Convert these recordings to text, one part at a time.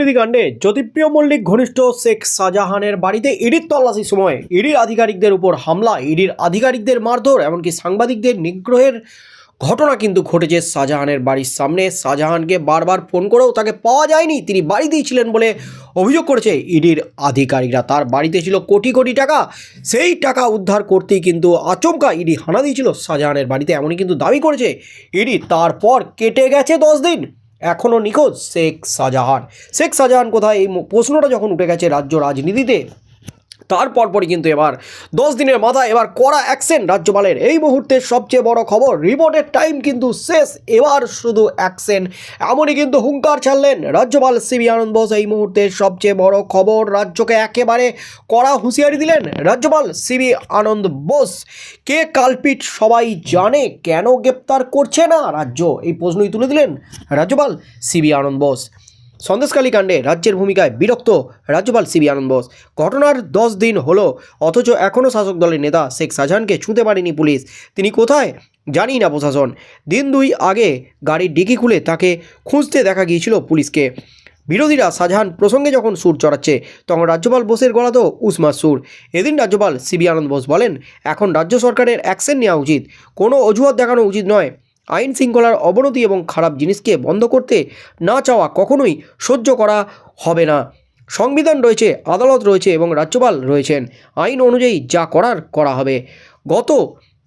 দুর্নীতি কাণ্ডে জ্যোতিপ্রিয় মল্লিক ঘনিষ্ঠ শেখ শাহজাহানের বাড়িতে ইডির তল্লাশির সময় ইডির আধিকারিকদের উপর হামলা, ইডির আধিকারিকদের মারধর, এমনকি সাংবাদিকদের নিগ্রহের ঘটনা কিন্তু ঘটেছে শাহজাহানের বাড়ির সামনে। শাহজাহানকে বারবার ফোন করেও তাকে পাওয়া যায়নি, তিনি বাড়িতেই ছিলেন বলে অভিযোগ করেছে ইডির আধিকারিকরা। তার বাড়িতে ছিল কোটি কোটি টাকা, সেই টাকা উদ্ধার করতেই কিন্তু আচমকা ইডি হানা দিয়েছিল শাহজাহানের বাড়িতে, এমনই কিন্তু দাবি করেছে ইডি। তারপর কেটে গেছে দশ দিন। এখনও নিখোঁজ শেখ শাহজাহান। শেখ শাহজাহান কোথায়? এই প্রশ্নটা যখন উঠে গেছে রাজ্য রাজনীতিতে তারপর পরই কিন্তু এবার দশ দিনের মাথায় এবার কড়া অ্যাকশন রাজ্যপালের। এই মুহূর্তের সবচেয়ে বড় খবর রিপোর্টের টাইম কিন্তু শেষ, এবার শুধু অ্যাকশন এমনই কিন্তু হুঙ্কার ছাড়লেন রাজ্যপাল সিবি আনন্দ বোস। এই মুহূর্তের সবচেয়ে বড় খবর, রাজ্যকে একেবারে কড়া হুঁশিয়ারি দিলেন রাজ্যপাল সিবি আনন্দ বোস। কে কালপিট সবাই জানে, কেন গ্রেপ্তার করছে না রাজ্য? এই প্রশ্নই তুলে দিলেন রাজ্যপাল সিবি আনন্দ বোস। সন্দেশকালী কাণ্ডে রাজ্যের ভূমিকায় বিরক্ত রাজ্যপাল সিবি আনন্দ বোস। ঘটনার দশ দিন হলো, অথচ এখনও শাসক দলের নেতা শেখ শাহজাহানকে ছুঁতে পারেনি পুলিশ। তিনি কোথায় জানি না প্রশাসন। দিন দুই আগে গাড়ির ডিকি খুলে তাকে খুঁজতে দেখা গিয়েছিল পুলিশকে। বিরোধীরা শাহজাহান প্রসঙ্গে যখন সুর চড়াচ্ছে, তখন রাজ্যপাল বোসের গলা তো উসমার সুর। এদিন রাজ্যপাল সিবি আনন্দ বোস বলেন, এখন রাজ্য সরকারের অ্যাকশন নেওয়া উচিত। কোনো অজুহাত দেখানো উচিত নয়। আইন শৃঙ্খলার অবনতি এবং খারাপ জিনিসকে বন্ধ করতে না চাওয়া কখনোই সহ্য করা হবে না। সংবিধান রয়েছে, আদালত রয়েছে এবং রাজ্যপাল রয়েছেন। আইন অনুযায়ী যা করার, করা হবে। গত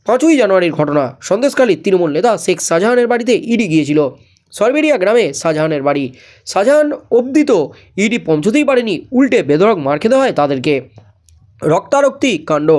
পাঁচই জানুয়ারির ঘটনা সন্দেশকালী তৃণমূল নেতা শেখ শাহজাহানের বাড়িতে ইডি গিয়েছিল। সরবেরিয়া গ্রামে শাহজাহানের বাড়ি। শাহজাহান অবধি তো ইডি পৌঁছতেই পারেনি, উল্টে বেধড়ক মার খেতে হয় তাদেরকে। রক্তারক্তি কাণ্ড।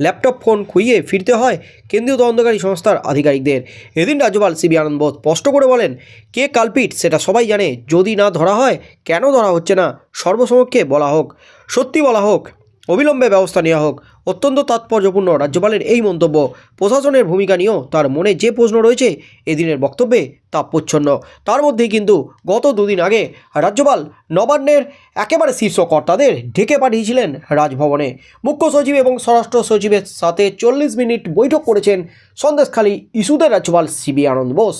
ল্যাপটপ ফোন খুইয়ে ফিরতে হয় কেন্দ্রীয় তদন্তকারী সংস্থার আধিকারিকদের। এদিন রাজ্যপাল সিবি আনন্দ বোস স্পষ্ট করে বলেন, কে কালপিট সেটা সবাই জানে, যদি না ধরা হয় কেন ধরা হচ্ছে না? সর্বসমক্ষে বলা হোক, সত্যি বলা হোক। অবিলম্বে ব্যবস্থা নেওয়া হোক। অত্যন্ত তাৎপর্যপূর্ণ রাজ্যপালের এই মন্তব্য। প্রশাসনের ভূমিকা নিয়েও তার মনে যে প্রশ্ন রয়েছে, এদিনের বক্তব্যে তা প্রচ্ছন্ন। তার মধ্যেই কিন্তু গত দুদিন আগে রাজ্যপাল নবান্নের একেবারে শীর্ষ কর্তাদের ডেকে পাঠিয়েছিলেন রাজভবনে। মুখ্য সচিব এবং স্বরাষ্ট্র সচিবের সাথে চল্লিশ মিনিট বৈঠক করেছেন সন্দেশখালী ইস্যুতে রাজ্যপাল সিবি আনন্দ বোস।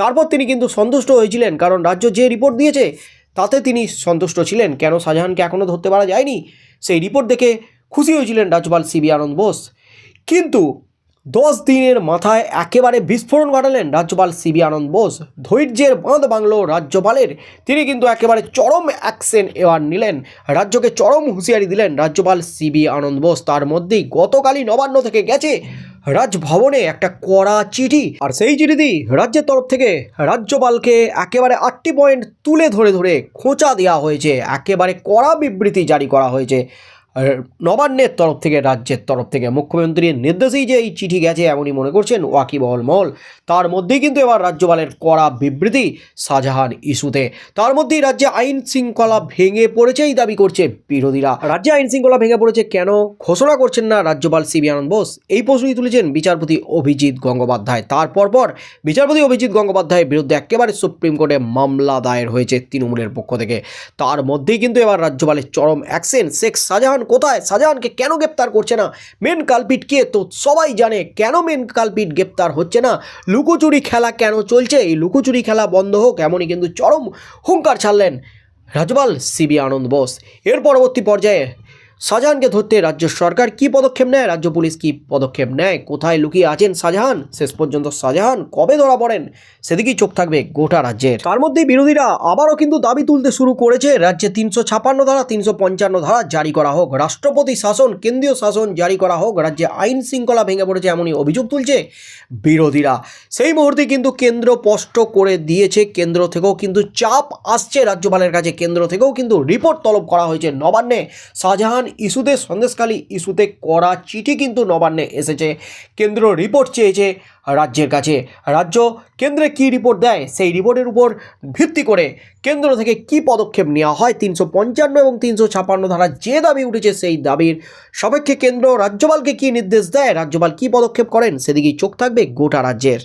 তারপর তিনি কিন্তু সন্তুষ্ট হয়েছিলেন, কারণ রাজ্য যে রিপোর্ট দিয়েছে তাতে তিনি সন্তুষ্ট ছিলেন। কেন শাহজাহানকে এখনও ধরতে পারা যায়নি? সেই রিপোর্ট দেখে খুশি হয়েছিলেন রাজ্যপাল সিবি আনন্দ বোস। কিন্তু দশ দিনের মাথায় একেবারে বিস্ফোরণ ঘটালেন রাজ্যপাল সিবি আনন্দ বোস। ধৈর্যের বাঁধ বাংলো রাজ্যপালের। তিনি কিন্তু একেবারে চরম অ্যাকশন এবার নিলেন। রাজ্যকে চরম হুঁশিয়ারি দিলেন রাজ্যপাল সিবি আনন্দ বোস। তার মধ্যেই গতকালই নবান্ন থেকে গেছে রাজভবনে একটা কড়া চিঠি। আর সেই চিঠিতেই রাজ্যের তরফ থেকে রাজ্যপালকে একেবারে আটটি পয়েন্ট তুলে ধরে ধরে খোঁচা দেওয়া হয়েছে। একেবারে কড়া বিবৃতি জারি করা হয়েছে। নবান্নের তরফ থেকে, রাজ্যের তরফ থেকে মুখ্যমন্ত্রীর নির্দেশেই যে এই চিঠি গেছে এমনই মনে করছেন ওয়াকিবহল মহল। তার মধ্যেই কিন্তু এবার রাজ্যপালের কড়া বিবৃতি শাহজাহান ইস্যুতে। তার মধ্যেই রাজ্যে আইন শৃঙ্খলা ভেঙে পড়েছেই দাবি করছে বিরোধীরা। রাজ্যে আইন শৃঙ্খলা ভেঙে পড়েছে কেন? ঘোষণা করছেন না রাজ্যপাল সিবি আনন্দ বোস। এই প্রশ্নই তুলেছেন বিচারপতি অভিজিৎ গঙ্গোপাধ্যায়। তারপর পর বিচারপতি অভিজিৎ গঙ্গোপাধ্যায়ের বিরুদ্ধে একেবারে সুপ্রিম কোর্টে মামলা দায়ের হয়েছে তৃণমূলের পক্ষ থেকে। তার মধ্যেই কিন্তু এবার রাজ্যপালের চরম অ্যাকশন শেখ শাহজাহান কোথায়? শাহজাহানকে কেন গ্রেপ্তার করছে না? মেন কালপিট কে? তো সবাই জানে কেন মেন কালপিট গ্রেপ্তার হচ্ছে না? লুকোচুরি খেলা কেন চলছে? এই লুকোচুরি খেলা বন্ধ হোক, এমনই কিন্তু চরম হুঙ্কার ছাড়লেন রাজবাল সিবি আনন্দ বোস। এর পরবর্তী পর্যায়ে শাহজাহানকে ধরতে রাজ্য সরকার কি পদক্ষেপ নেয়? রাজ্য পুলিশ কি পদক্ষেপ নেয়? কোথায় লুকিয়ে আছেন শাহজাহান? শেষ পর্যন্ত শাহজাহান কবে ধরা পড়েন? সেদিকেই চোখ থাকবে গোটা রাজ্যের। তার মধ্যে বিরোধীরা আবারও কিন্তু দাবি তুলতে শুরু করেছে। রাজ্যে তিনশো ছাপান্ন ধারা, তিনশো পঞ্চান্ন ধারা জারি করা হোক। রাষ্ট্রপতি শাসন, কেন্দ্রীয় শাসন জারি করা হোক। রাজ্যে আইন শৃঙ্খলা ভেঙে পড়েছে এমনই অভিযোগ তুলছে বিরোধীরা। সেই মুহূর্তে কিন্তু কেন্দ্র স্পষ্ট করে দিয়েছে। কেন্দ্র থেকেও কিন্তু চাপ আসছে রাজ্যপালের কাছে। কেন্দ্র থেকেও কিন্তু রিপোর্ট তলব করা হয়েছে নবান্নে। শাহজাহান ইস্যুতে সন্দেশকালী ইস্যুতে করা চিঠি কিন্তু নবান্নে এসেছে। কেন্দ্র রিপোর্ট চেয়েছে রাজ্যের কাছে। রাজ্য কেন্দ্রে কি রিপোর্ট দেয় সেই রিপোর্টের উপর ভিত্তি করে কেন্দ্র থেকে কি পদক্ষেপ নেওয়া হয়, তিনশো পঞ্চান্ন এবং তিনশো ছাপান্ন ধারা যে দাবি উঠেছে সেই দাবির সাপেক্ষে কেন্দ্র রাজ্যপালকে কি নির্দেশ দেয়, রাজ্যপাল কি পদক্ষেপ করেন, সেদিকেই চোখ থাকবে গোটা রাজ্যের।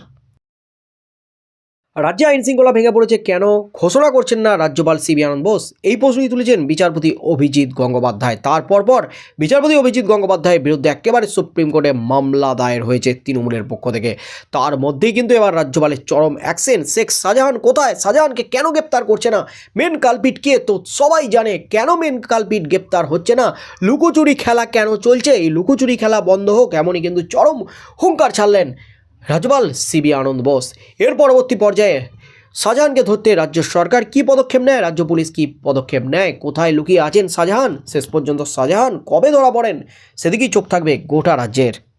রাজ্যে আইন শৃঙ্খলা ভেঙে পড়েছে কেন? ঘোষণা করছেন না রাজ্যপাল সিবি আনন্দ বোস। এই প্রশ্নই তুলেছেন বিচারপতি অভিজিৎ গঙ্গোপাধ্যায়। তারপর পর বিচারপতি অভিজিৎ গঙ্গোপাধ্যায়ের বিরুদ্ধে একেবারে সুপ্রিম কোর্টে মামলা দায়ের হয়েছে তৃণমূলের পক্ষ থেকে। তার মধ্যেই কিন্তু এবার রাজ্যপালের চরম অ্যাকশন। শেখ শাহজাহান কোথায়? শাহজাহানকে কেন গ্রেপ্তার করছে না? মেন কালপিট কে? তো সবাই জানে কেন মেন কালপিট গ্রেপ্তার হচ্ছে না? লুকোচুরি খেলা কেন চলছে? এই লুকোচুরি খেলা বন্ধ হোক, এমনই কিন্তু চরম হুঙ্কার ছাড়লেন রাজ্যপাল সিবি আনন্দ বোস। এর পরবর্তী পর্যায়ে শাহজাহানকে ধরতে রাজ্য সরকার কি পদক্ষেপ নেয়? রাজ্য পুলিশ কি পদক্ষেপ নেয়? কোথায় লুকিয়ে আছেন শাহজাহান? শেষ পর্যন্ত শাহজাহান কবে ধরা পড়েন? সেদিকেই চোখ থাকবে গোটা রাজ্যের।